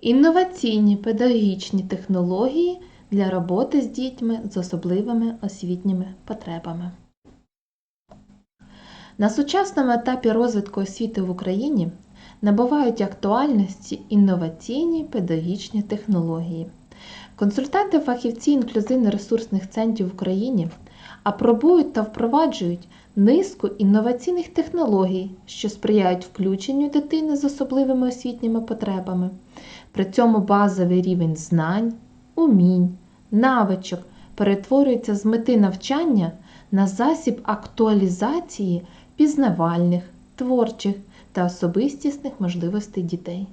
інноваційні педагогічні технології для роботи з дітьми з особливими освітніми потребами. На сучасному етапі розвитку освіти в Україні набувають актуальності інноваційні педагогічні технології. Консультанти фахівці інклюзивно-ресурсних центрів в Україні апробують та впроваджують низку інноваційних технологій, що сприяють включенню дитини з особливими освітніми потребами. При цьому базовий рівень знань, умінь, навичок перетворюється з мети навчання на засіб актуалізації пізнавальних, творчих та особистісних можливостей дітей.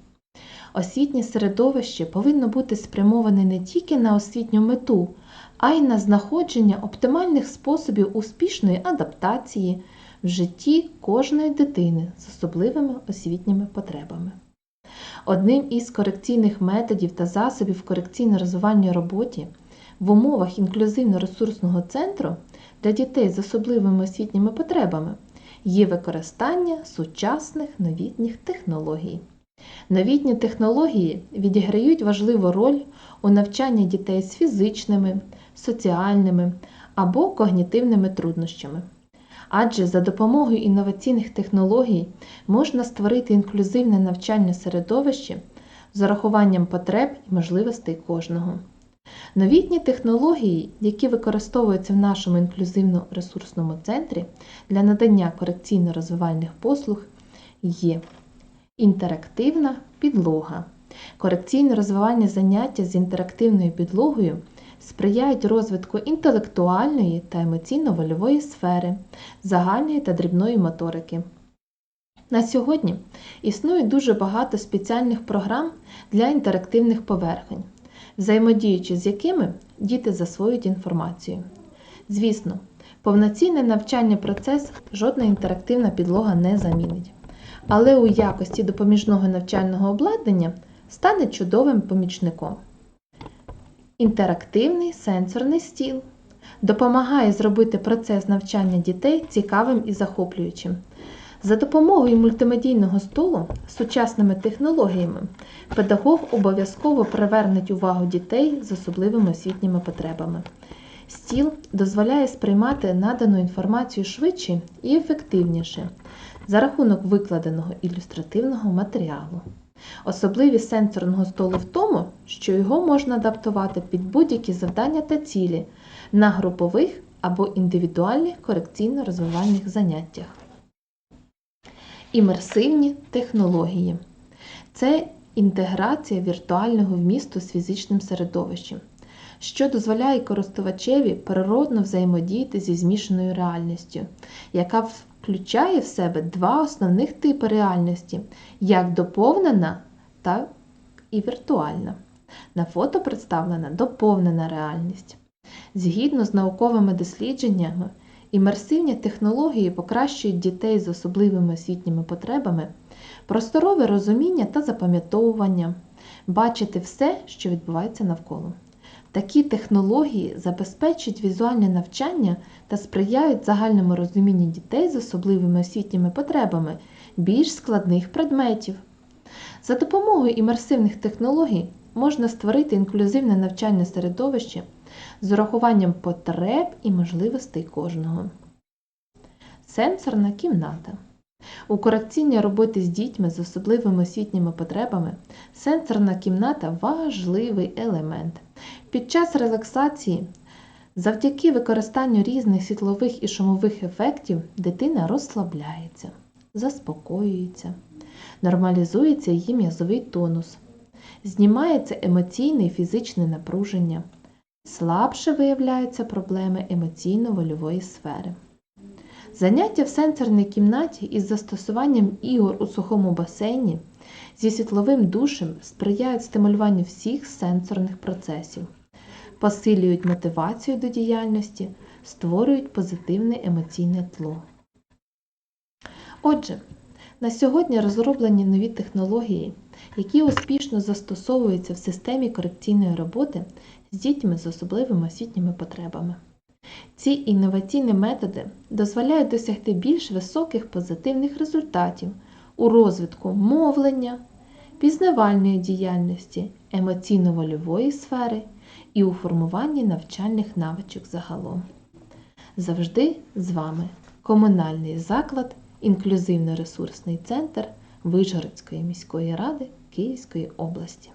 Освітнє середовище повинно бути спрямоване не тільки на освітню мету, а й на знаходження оптимальних способів успішної адаптації в житті кожної дитини з особливими освітніми потребами. Одним із корекційних методів та засобів корекційно-розвивальній роботі в умовах інклюзивно-ресурсного центру для дітей з особливими освітніми потребами є використання сучасних новітніх технологій. Новітні технології відіграють важливу роль у навчанні дітей з фізичними, соціальними або когнітивними труднощами. Адже за допомогою інноваційних технологій можна створити інклюзивне навчальне середовище з урахуванням потреб і можливостей кожного. Новітні технології, які використовуються в нашому інклюзивно-ресурсному центрі для надання корекційно-розвивальних послуг, є інтерактивна підлога. Корекційно-розвивальні заняття з інтерактивною підлогою сприяють розвитку інтелектуальної та емоційно-вольової сфери, загальної та дрібної моторики. На сьогодні існує дуже багато спеціальних програм для інтерактивних поверхень, взаємодіючи з якими діти засвоюють інформацію. Звісно, повноцінний навчальний процес жодна інтерактивна підлога не замінить, але у якості допоміжного навчального обладнання стане чудовим помічником. Інтерактивний сенсорний стіл допомагає зробити процес навчання дітей цікавим і захоплюючим. За допомогою мультимедійного столу сучасними технологіями педагог обов'язково привернеть увагу дітей з особливими освітніми потребами. Стіл дозволяє сприймати надану інформацію швидше і ефективніше за рахунок викладеного ілюстративного матеріалу. Особливість сенсорного столу в тому, що його можна адаптувати під будь-які завдання та цілі на групових або індивідуальних корекційно-розвивальних заняттях. Імерсивні технології це інтеграція віртуального вмісту з фізичним середовищем, що дозволяє користувачеві природно взаємодіяти зі змішаною реальністю, яка включає в себе два основних типи реальності як доповнена, так і віртуальна. На фото представлена доповнена реальність. Згідно з науковими дослідженнями, імерсивні технології покращують дітей з особливими освітніми потребами, просторове розуміння та запам'ятовування, бачити все, що відбувається навколо. Такі технології забезпечують візуальне навчання та сприяють загальному розумінню дітей з особливими освітніми потребами більш складних предметів. За допомогою імерсивних технологій можна створити інклюзивне навчальне середовище з урахуванням потреб і можливостей кожного. Сенсорна кімната. У корекційній роботі з дітьми з особливими освітніми потребами сенсорна кімната важливий елемент. Під час релаксації, завдяки використанню різних світлових і шумових ефектів, дитина розслабляється, заспокоюється, нормалізується її м'язовий тонус, знімається емоційне і фізичне напруження, слабше виявляються проблеми емоційно-вольової сфери. Заняття в сенсорній кімнаті із застосуванням ігор у сухому басейні зі світловим душем сприяють стимулюванню всіх сенсорних процесів, посилюють мотивацію до діяльності, створюють позитивне емоційне тло. Отже, на сьогодні розроблені нові технології, які успішно застосовуються в системі корекційної роботи з дітьми з особливими освітніми потребами. Ці інноваційні методи дозволяють досягти більш високих позитивних результатів у розвитку мовлення, пізнавальної діяльності, емоційно-вольової сфери і у формуванні навчальних навичок загалом. Завжди з вами комунальний заклад, інклюзивно-ресурсний центр Вишгородської міської ради Київської області.